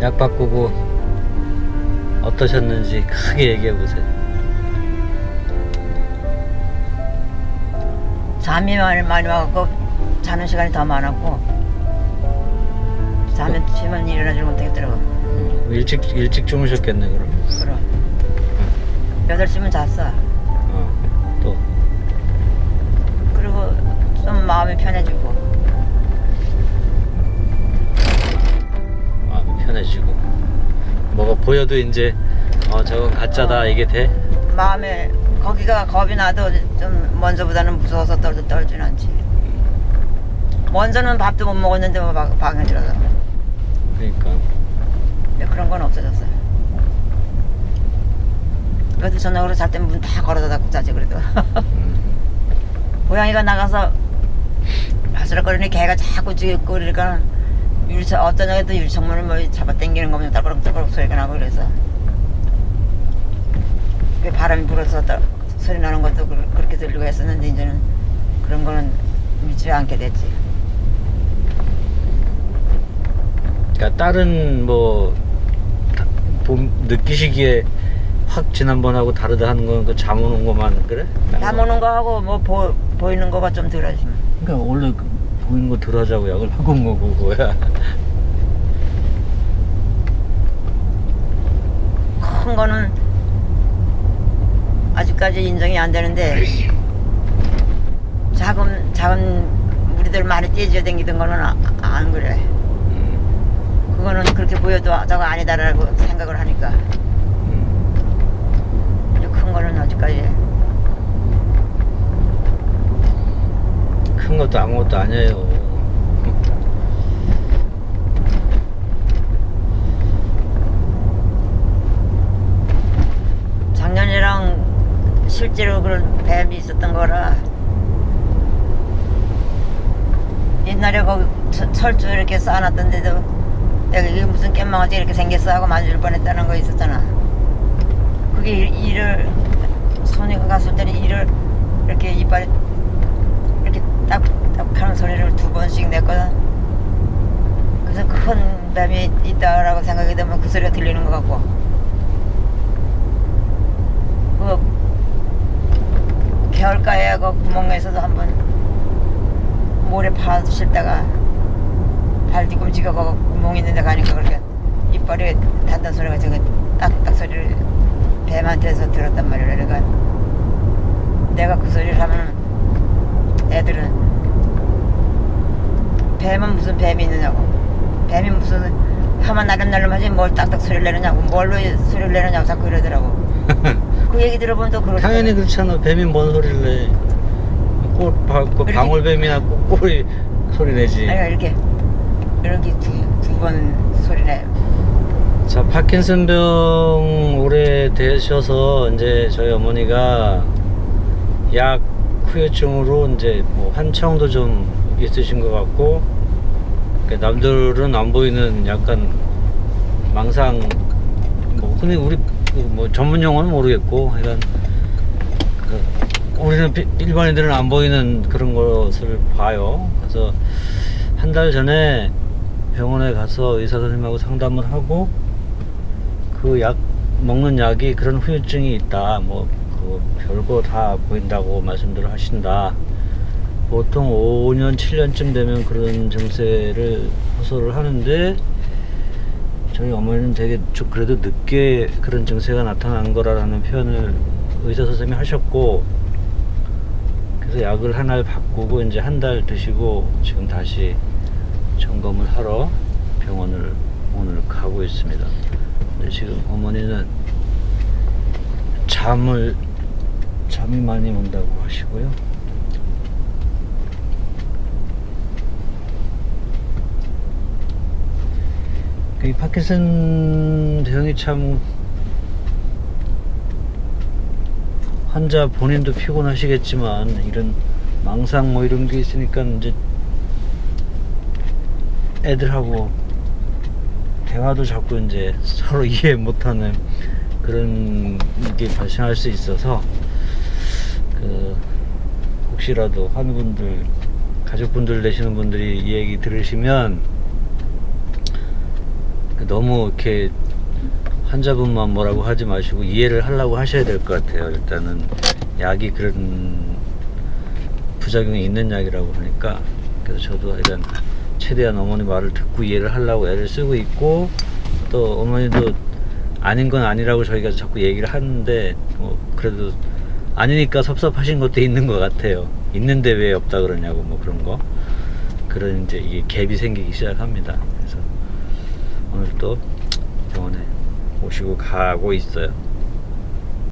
약 바꾸고 어떠셨는지 크게 얘기해 보세요. 잠이 많이 많이 와갖고 자는 시간이 더 많았고 자면 쉬면 일어나지 못하겠더라고. 음, 일찍 일찍 주무셨겠네 그럼. 그럼 여덟 시면 잤어. 어, 또 그리고 좀 마음이 편해지고 편해지고 뭐가 보여도 이제 어 저건 가짜다 어. 이게 돼. 마음에 거기가 겁이 나도 좀 먼저보다는 무서워서 떨, 떨진 않지. 먼저는 밥도 못 먹었는데 뭐 방- 방에 들어서 그러니까 근데 그런 건 없어졌어요. 그래도 저녁으로 잘 때 문 다 걸어다 닫고 자지 그래도. 음, 고양이가 나가서 바스락거리니 개가 자꾸 쥐고 그러니까 유리창 어떤 애도 유리창문을 뭐 잡아 당기는 거면 딸그락딸그락 소리가 나고 그래서 그 바람이 불어서 따- 소리 나는 것도 그- 그렇게 들리고 했었는데 이제는 그런 거는 믿지 않게 됐지. 그러니까 다른 뭐 다- 봄 느끼시기에 확 지난번하고 다르다 하는 건그 잠 오는 것만 그래? 다 먹는 거 하고 뭐 보, 보이는 거가 좀 덜하지. 그러니까 원래 그 보이는 거 들어하자고 약을 바꾼 거고 뭐야. 큰 거는 아직까지 인정이 안 되는데 작은 작은 우리들 많이 떼지어 댕기던 거는 아, 안 그래. 음, 그거는 그렇게 보여도 저거 아니다라고 생각을 하니까 음. 이제 큰 거는 아직까지 큰 것도 아무것도 아니에요. 작년이랑 실제로 그런 뱀이 있었던 거라 옛날에 거기 철- 철쭉 이렇게 쌓아놨던 데도 내가 이게 무슨 깻망어지 이렇게 생겼어 하고 만질 뻔했다는 거 있었잖아 그게 일- 이를 손이 갔을 때는 이를 이렇게 이빨 이렇게 딱딱 하는 소리를 두 번씩 냈거든 그래서 큰 뱀이 있다라고 생각이 되면 그 소리가 들리는 것 같고. 그 겨울가에 그 구멍에서도 한번 모래 파실다가 발 뒤꿈치가 그 구멍 있는 데 가니까 그렇게 이빨이 닿는 소리가 저기 딱딱 소리를 뱀한테서 들었단 말이야 그러니까 내가 그 소리를 하면 애들은 뱀은 무슨 뱀이 있느냐고 뱀이 무슨 하면 나름나름하지 뭘 딱딱 소리를 내느냐고 뭘로 소리를 내느냐고 자꾸 이러더라고 그 얘기 들어보면 또 그러더라고 당연히 그렇잖아. 뱀이 뭔 소리를 내? 꼴, 바, 그 이렇게- 방울뱀이나 꼬- 꼬리 소리 내지. 아니 이렇게 이렇게 두번 소리 내요 자, 파킨슨병 오래 되셔서 이제 저희 어머니가 약 후유증으로 이제 뭐 한청도 좀 있으신 것 같고 그 남들은 안 보이는 약간 망상 뭐 흔히 우리 그뭐 전문 용어는 모르겠고 하여간 그 우리는 비- 일반인들은 안 보이는 그런 것을 봐요. 그래서 한 달 전에 병원에 가서 의사 선생님하고 상담을 하고 그 약 먹는 약이 그런 후유증이 있다. 뭐 그 별거 다 보인다고 말씀들을 하신다. 보통 5년, 7년쯤 되면 그런 증세를 호소를 하는데 저희 어머니는 되게 좀 그래도 늦게 그런 증세가 나타난 거라는 표현을 의사 선생님이 하셨고 그래서 약을 하나를 바꾸고 이제 한 달 드시고 지금 다시 점검을 하러 병원을 오늘 가고 있습니다. 근데 지금 어머니는 잠을 잠이 많이 온다고 하시고요. 이 파킨슨 병이 참 환자 본인도 피곤하시겠지만 이런 망상 뭐 이런 게 있으니까 이제 애들하고 대화도 자꾸 이제 서로 이해 못하는 그런 게 발생할 수 있어서 그 혹시라도 환우분들 가족분들 되시는 분들이 이 얘기 들으시면 너무 이렇게 환자분만 뭐라고 하지 마시고 이해를 하려고 하셔야 될 것 같아요. 일단은 약이 그런 부작용이 있는 약이라고 하니까 그래서 저도 일단 최대한 어머니 말을 듣고 이해를 하려고 애를 쓰고 있고 또 어머니도 아닌 건 아니라고 저희가 자꾸 얘기를 하는데 뭐 그래도 아니니까 섭섭하신 것도 있는 것 같아요. 있는데 왜 없다 그러냐고 뭐 그런 거 그런 이제 이게 갭이 생기기 시작합니다. 그래서 오늘 또 병원에 오시고 가고 있어요.